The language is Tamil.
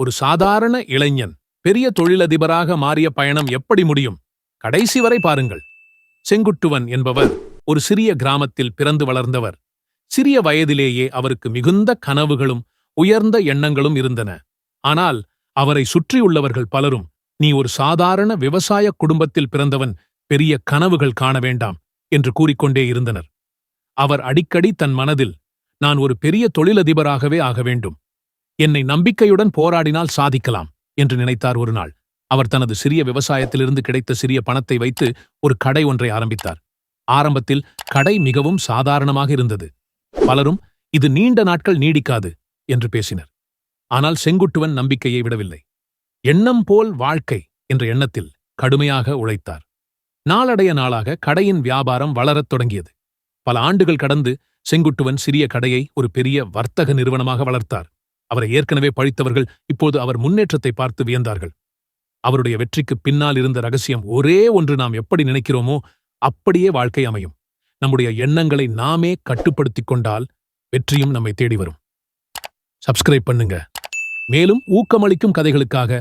ஒரு சாதாரண இளைஞன் பெரிய தொழிலதிபராக மாறிய பயணம் எப்படி முடியும்? கடைசி வரை பாருங்கள். செங்குட்டுவன் என்பவர் ஒரு சிறிய கிராமத்தில் பிறந்து வளர்ந்தவர். சிறிய வயதிலேயே அவருக்கு மிகுந்த கனவுகளும் உயர்ந்த எண்ணங்களும் இருந்தன. ஆனால் அவரை சுற்றியுள்ளவர்கள் பலரும் நீ ஒரு சாதாரண விவசாய குடும்பத்தில் பிறந்தவன் பெரிய கனவுகள் காண வேண்டாம் என்று கூறிக்கொண்டே இருந்தனர். அவர் அடிக்கடி தன் மனதில் நான் ஒரு பெரிய தொழிலதிபராகவே ஆக வேண்டும். என்னை நம்பிக்கையுடன் போராடினால் சாதிக்கலாம் என்று நினைத்தார் ஒரு நாள் அவர் தனது சிறிய விவசாயத்திலிருந்து கிடைத்த சிறிய பணத்தை வைத்து ஒரு கடை ஒன்றை ஆரம்பித்தார். ஆரம்பத்தில் கடை மிகவும் சாதாரணமாக இருந்தது. பலரும் இது நீண்ட நாட்கள் நீடிக்காது என்று பேசினர். ஆனால் செங்குட்டுவன் நம்பிக்கையை விடவில்லை. எண்ணம் போல் வாழ்க்கை என்ற எண்ணத்தில் கடுமையாக உழைத்தார். நாளடைய நாளாக கடையின் வியாபாரம் வளரத் தொடங்கியது. பல ஆண்டுகள் கடந்து செங்குட்டுவன் சிறிய கடையை ஒரு பெரிய வர்த்தக நிறுவனமாக வளர்த்தார். அவரை ஏற்கனவே பழித்தவர்கள் இப்போது அவர் முன்னேற்றத்தை பார்த்து வியந்தார்கள். அவருடைய வெற்றிக்கு பின்னால் இருந்த ரகசியம் ஒரே ஒன்று நாம் எப்படி நினைக்கிறோமோ அப்படியே வாழ்க்கை அமையும். நம்முடைய எண்ணங்களை நாமே கட்டுப்படுத்திக் கொண்டால் வெற்றியும் நம்மை தேடி வரும். சப்ஸ்கிரைப் பண்ணுங்க. மேலும் ஊக்கமளிக்கும் கதைகளுக்காக